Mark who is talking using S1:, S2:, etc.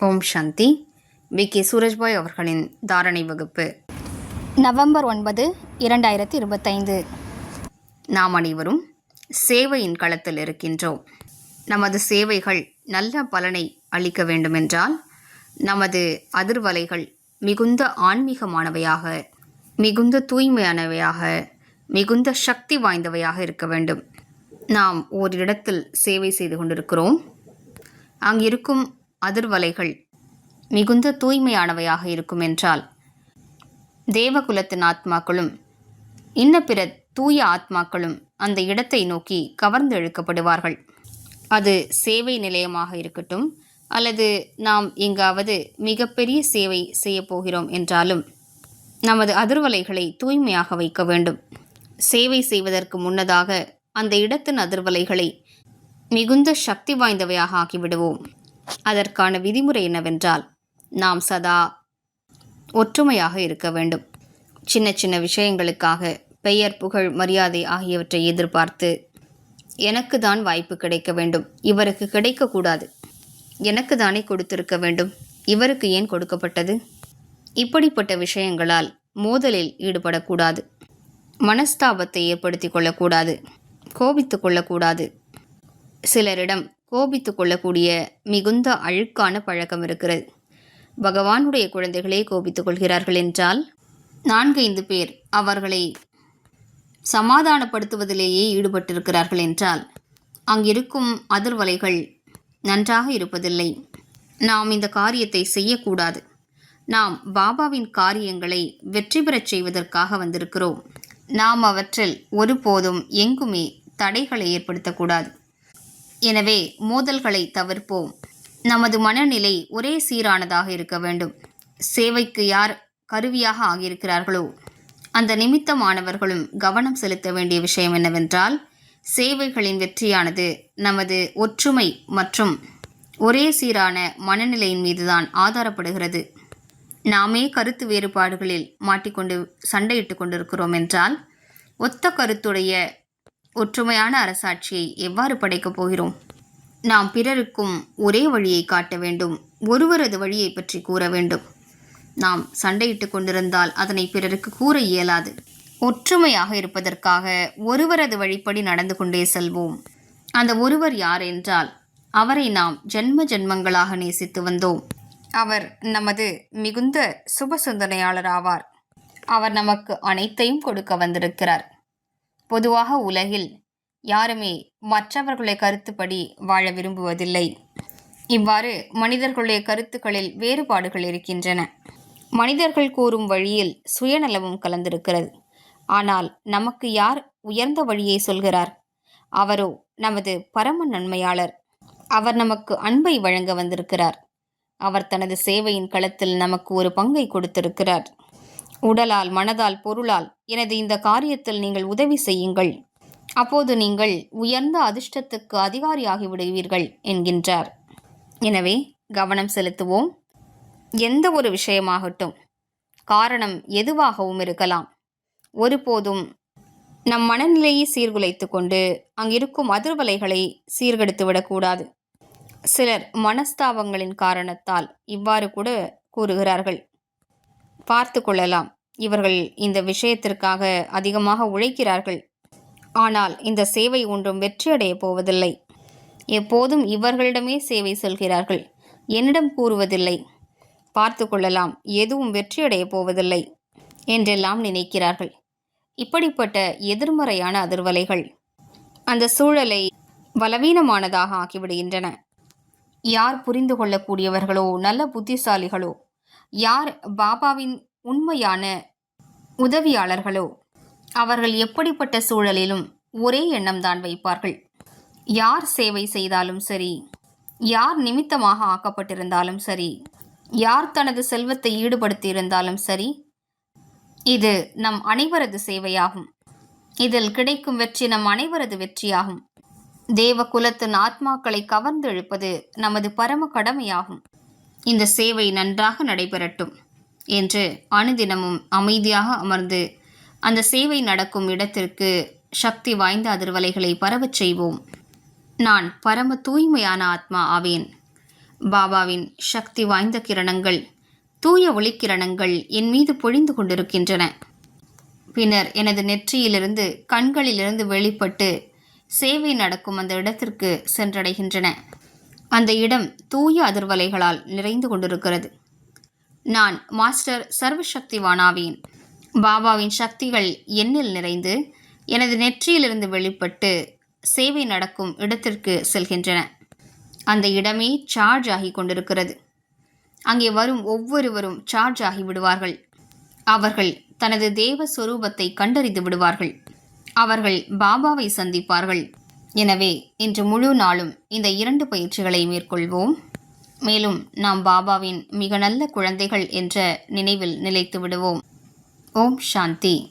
S1: Om Shanti. We. K. Surajbhai அவர்களின் தாரணை வகுப்பு.
S2: நவம்பர் ஒன்பது இரண்டாயிரத்தி இருபத்தைந்து.
S1: நாம் அனைவரும் சேவையின் களத்தில் இருக்கின்றோம். நமது சேவைகள் நல்ல பலனை அளிக்க வேண்டுமென்றால் நமது அதிர்வலைகள் மிகுந்த ஆன்மீகமானவையாக மிகுந்த தூய்மையானவையாக மிகுந்த சக்தி வாய்ந்தவையாக இருக்க வேண்டும். நாம் ஓரிடத்தில் சேவை செய்து கொண்டிருக்கிறோம். அங்கிருக்கும் அதிர்வலைகள் மிகுந்த தூய்மையானவையாக இருக்கும் என்றால் தேவகுலத்தின் ஆத்மாக்களும் இன்ன பிற தூய ஆத்மாக்களும் அந்த இடத்தை நோக்கி கவர்ந்து இழுக்கப்படுவார்கள். அது சேவை நிலையமாக இருக்கட்டும் அல்லது நாம் எங்காவது மிகப்பெரிய சேவை செய்யப் போகிறோம் என்றாலும் நமது அதிர்வலைகளை தூய்மையாக வைக்க வேண்டும். சேவை செய்வதற்கு முன்னதாக அந்த இடத்தின் அதிர்வலைகளை மிகுந்த சக்தி வாய்ந்தவையாக ஆக்கிவிடுவோம். அதற்கான விதிமுறை என்னவென்றால் நாம் சதா ஒற்றுமையாக இருக்க வேண்டும். சின்ன சின்ன விஷயங்களுக்காக பெயர் புகழ் மரியாதை ஆகியவற்றை எதிர்பார்த்து எனக்கு தான் வாய்ப்பு கிடைக்க வேண்டும். இவருக்கு கிடைக்கக்கூடாது. எனக்கு தானே கொடுத்திருக்க வேண்டும். இவருக்கு ஏன் கொடுக்கப்பட்டது? இப்படிப்பட்ட விஷயங்களால் மோதலில் ஈடுபடக்கூடாது. மனஸ்தாபத்தை ஏற்படுத்தி கொள்ளக்கூடாது. கோபித்து கொள்ளக்கூடாது. சிலரிடம் கோபித்து கொள்ளக்கூடிய மிகுந்த அழுக்கான பழக்கம் இருக்கிறது. பகவானுடைய குழந்தைகளே கோபித்து கொள்கிறார்கள் என்றால் நான்கைந்து பேர் அவர்களை சமாதானப்படுத்துவதிலேயே ஈடுபட்டிருக்கிறார்கள் என்றால் அங்கிருக்கும் அதிர்வலைகள் நன்றாக இருப்பதில்லை. நாம் இந்த காரியத்தை செய்யக்கூடாது. நாம் பாபாவின் காரியங்களை வெற்றி பெறச் செய்வதற்காக வந்திருக்கிறோம். நாம் அவற்றில் ஒருபோதும் எங்குமே தடைகளை ஏற்படுத்தக்கூடாது. எனவே மோதல்களை தவிர்ப்போம். நமது மனநிலை ஒரே சீரானதாக இருக்க வேண்டும். சேவைக்கு யார் கருவியாக ஆகியிருக்கிறார்களோ அந்த நிமித்தமானவர்களும் கவனம் செலுத்த வேண்டிய விஷயம் என்னவென்றால் சேவைகளின் வெற்றியானது நமது ஒற்றுமை மற்றும் ஒரே சீரான மனநிலையின் மீதுதான் ஆதாரப்படுகிறது. நாமே கருத்து வேறுபாடுகளில் மாட்டிக்கொண்டு சண்டையிட்டு கொண்டிருக்கிறோம் என்றால் ஒத்த கருத்துடைய ஒற்றுமையான அரசாட்சியை எவ்வாறு படைக்கப் போகிறோம்? நாம் பிறருக்கும் ஒரே வழியை காட்ட வேண்டும் ஒருவரது வழியை பற்றி கூற வேண்டும். நாம் சண்டையிட்டு கொண்டிருந்தால் அதனை பிறருக்கு கூற இயலாது. ஒற்றுமையாக இருப்பதற்காக ஒருவரது வழிப்படி நடந்து கொண்டே செல்வோம். அந்த ஒருவர் யார் என்றால் அவரை நாம் ஜென்ம ஜென்மங்களாக நேசித்து வந்தோம். அவர் நமது மிகுந்த சுப சிந்தனையாளர் ஆவார். அவர் நமக்கு அனைத்தையும் கொடுக்க வந்திருக்கிறார். பொதுவாக உலகில் யாருமே மற்றவர்களுடைய கருத்துப்படி வாழ விரும்புவதில்லை. இவ்வாறு மனிதர்களுடைய கருத்துக்களில் வேறுபாடுகள் இருக்கின்றன. மனிதர்கள் கூறும் வழியில் சுயநலமும் கலந்திருக்கிறது. ஆனால் நமக்கு யார் உயர்ந்த வழியை சொல்கிறார்? அவரோ நமது பரம நன்மையாளர். அவர் நமக்கு அன்பை வழங்க வந்திருக்கிறார். அவர் தனது சேவையின் களத்தில் நமக்கு ஒரு பங்கை கொடுத்திருக்கிறார். உடலால் மனதால் பொருளால் எனது இந்த காரியத்தில் நீங்கள் உதவி செய்யுங்கள். அப்போது நீங்கள் உயர்ந்த அதிர்ஷ்டத்துக்கு அதிகாரியாகி விடுவீர்கள் என்கின்றார். எனவே கவனம் செலுத்துவோம். எந்த ஒரு விஷயமாகட்டும் காரணம் எதுவாகவும் இருக்கலாம். ஒருபோதும் நம் மனநிலையை சீர்குலைத்து கொண்டு அங்கிருக்கும் அதிர்வலைகளை சீர்கெடுத்து விடக்கூடாது. சிலர் மனஸ்தாபங்களின் காரணத்தால் இவ்வாறு கூட கூறுகிறார்கள். பார்த்து கொள்ளலாம். இவர்கள் இந்த விஷயத்திற்காக அதிகமாக உழைக்கிறார்கள். ஆனால் இந்த சேவை ஒன்றும் வெற்றியடைய போவதில்லை. எப்போதும் இவர்களிடமே சேவை செல்கிறார்கள். என்னிடம் கூறுவதில்லை. பார்த்து கொள்ளலாம். எதுவும் வெற்றியடையப் போவதில்லை என்றெல்லாம் நினைக்கிறார்கள். இப்படிப்பட்ட எதிர்மறையான அதிர்வலைகள் அந்த சூழலை பலவீனமானதாக ஆக்கிவிடுகின்றன. யார் புரிந்து கொள்ளக்கூடியவர்களோ நல்ல புத்திசாலிகளோ யார் பாபாவின் உண்மையான உதவியாளர்களோ? அவர்கள் எப்படிப்பட்ட சூழலிலும் ஒரே எண்ணம்தான் வைப்பார்கள். யார் சேவை செய்தாலும் சரி யார் நிமித்தமாக ஆக்கப்பட்டிருந்தாலும் சரி யார் தனது செல்வத்தை ஈடுபடுத்தியிருந்தாலும் சரி இது நம் அனைவரது சேவையாகும். இதில் கிடைக்கும் வெற்றி நம் அனைவரது வெற்றியாகும். தேவ குலத்தின் ஆத்மாக்களை கவர்ந்தெழுப்பது நமது பரம கடமையாகும். இந்த சேவை நன்றாக நடைபெறட்டும். என்று அனுதினமும் அமைதியாக அமர்ந்து அந்த சேவை நடக்கும் இடத்திற்கு சக்தி வாய்ந்த அதிர்வலைகளை பரவச் செய்வோம். நான் பரம தூய்மையான ஆத்மா ஆவேன். பாபாவின் சக்தி வாய்ந்த கிரணங்கள் தூய ஒளிக்கிரணங்கள் என் மீது பொழிந்து கொண்டிருக்கின்றன. பின்னர் எனது நெற்றியிலிருந்து கண்களிலிருந்து வெளிப்பட்டு சேவை நடக்கும் அந்த இடத்திற்கு சென்றடைகின்றன. அந்த இடம் தூய அதிர்வலைகளால் நிறைந்து கொண்டிருக்கிறது. நான் மாஸ்டர் சர்வசக்திவானாவேன். பாபாவின் சக்திகள் என்னில் நிறைந்து எனது நெற்றியிலிருந்து வெளிப்பட்டு சேவை நடக்கும் இடத்திற்கு செல்கின்றன. அந்த இடமே சார்ஜ் ஆகி கொண்டிருக்கிறது. அங்கே வரும் ஒவ்வொருவரும் சார்ஜ் ஆகி விடுவார்கள். அவர்கள் தனது தேவ சொரூபத்தை கண்டறிந்து விடுவார்கள். அவர்கள் பாபாவை சந்திப்பார்கள். எனவே இன்று முழு நாளும் இந்த இரண்டு பயிற்சிகளை மேற்கொள்வோம். மேலும் நாம் பாபாவின் மிக நல்ல குழந்தைகள் என்ற நினைவில் நிலைத்து விடுவோம். ஓம் சாந்தி.